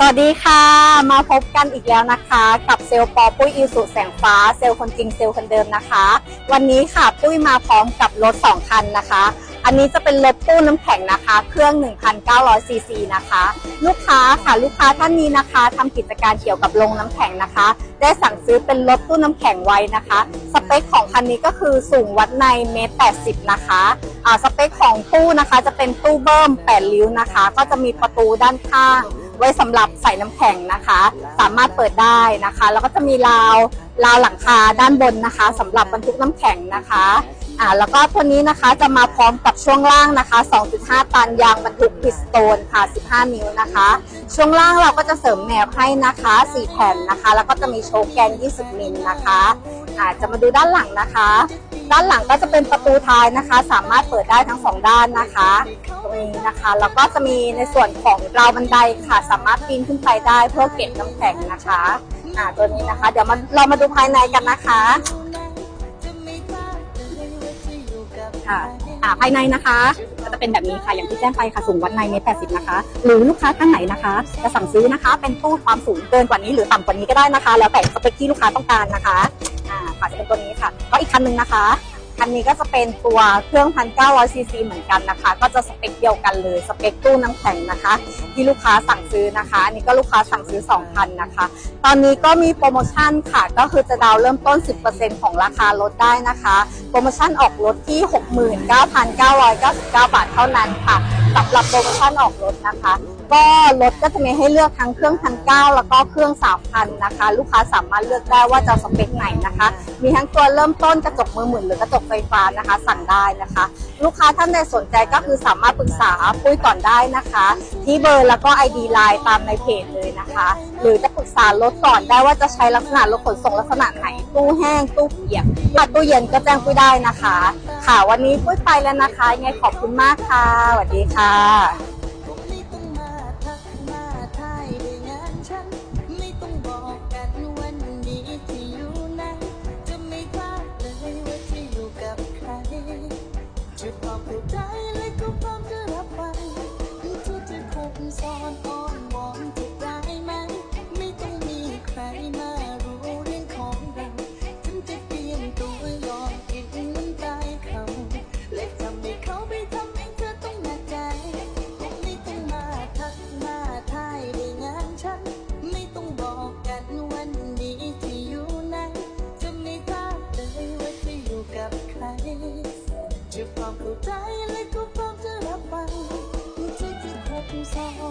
สวัสดีค่ะ มาพบกันอีกแล้วนะคะ กับเซลล์ปอปุ้ยอิสุแสงฟ้าเซลล์คนจริงเซลล์คนเดิมนะคะ วันนี้ค่ะปุ้ยมาพร้อมกับรถ 2 คันนะคะ อันนี้จะเป็นรถตู้น้ำแข็งนะคะ เครื่อง 1,900ซีซีนะคะ ลูกค้าค่ะลูกค้าท่านนี้นะคะทำกิจการเกี่ยวกับโรงน้ำแข็งนะคะ ได้สั่งซื้อเป็นรถตู้น้ำแข็งไว้นะคะ สเปคของคันนี้ก็คือสูงวัดในเมตร80 นะคะอ่าสเปคของตู้นะคะจะเป็นตู้เบิ้ม8ลิ้วนะคะ ก็จะมีประตูด้านข้าง ไว้สำหรับใส่น้ำแข็งนะคะ สามารถเปิดได้นะคะ แล้วก็จะมีราวราวหลังคาด้านบนนะคะสำหรับบรรทุกน้ำแข็งนะคะอ่าแล้วก็ตัวนี้นะคะจะมาพร้อมกับช่วงล่างนะคะ 2.5 ตันยางบรรทุกพิสโตนค่ะ 15 นิ้วนะคะ ช่วงล่างเราก็จะเสริมแหนบให้นะคะ 4 แผ่นนะคะ แล้วก็จะมีโชว์แกน 20 มิลนะคะอ่าจะมาดูด้านหลังนะคะ ด้านหลังก็จะเป็นประตูท้ายนะคะ สามารถเปิดได้ทั้งสองด้านนะคะตรงนี้นะคะแล้วก็จะมีในส่วนของราวบันไดค่ะ สามารถปีนขึ้นไปได้เพื่อเก็บน้ำแข็งนะคะอ่าตัวนี้นะคะ เดี๋ยวมาเรามาดูภายในกันนะคะค่ะอ่าภายในนะคะก็จะเป็นแบบนี้ค่ะอย่างที่แจ้งไปค่ะสูงวัดในเมตรแปดสิบนะคะ หรือลูกค้าท่านไหนนะคะ จะสั่งซื้อนะคะ เป็นตู้ความสูงเกินกว่านี้หรือต่ำกว่านี้ก็ได้นะคะ แล้วแต่สเปคที่ลูกค้าต้องการนะคะ ค่ะจะเป็นตัวนี้ค่ะ ก็อีกคันหนึงนะคะคันนี้ก็จะเป็นตัวเครื่อง 1,900 ซีซีเหมือนกันนะคะ ก็จะสเปคเดียวกันเลย สเปคตู้น้ำแข็งนะคะ ที่ลูกค้าสั่งซื้อนะคะ อันนี้ก็ลูกค้าสั่งซื้อ 2,000 นะคะ ตอนนี้ก็มีโปรโมชั่นค่ะ ก็คือจะดาวน์เริ่มต้น 10%ของราคารถได้นะคะ โปรโมชั่นออกรถที่ 69,999 บาทเท่านั้นค่ะสำหรับโปรโมชั่นออกรถนะคะ ก็รถก็จะมีให้เลือกทั้งเครื่องพันเก้าแล้วก็เครื่องสามพันนะคะ ลูกค้าสามารถเลือกได้ว่าจะสเปคไหนนะคะ มีทั้งตัวเริ่มต้นกระจกมือหมุนหรือกระจกไฟฟ้านะคะ สั่งได้นะคะ ลูกค้าท่านใดสนใจก็คือสามารถปรึกษาปุ้ยก่อนได้นะคะ ที่เบอร์แล้วก็ ID ไลน์ตามในเพจเลยนะคะ หรือจะปรึกษารถก่อนได้ว่าจะใช้ลักษณะรถขนส่งลักษณะไหนตู้แห้งตู้เปียกถ้าตู้เย็นก็แจ้งปุ้ยได้นะคะ ค่ะวันนี้ปุ้ยไปแล้วนะคะยังไงขอบคุณมากค่ะสวัสดีค่ะ you Chỉ phòng cầu tay lấy cũng không thể làm bằng Những trách nhiệm thật sao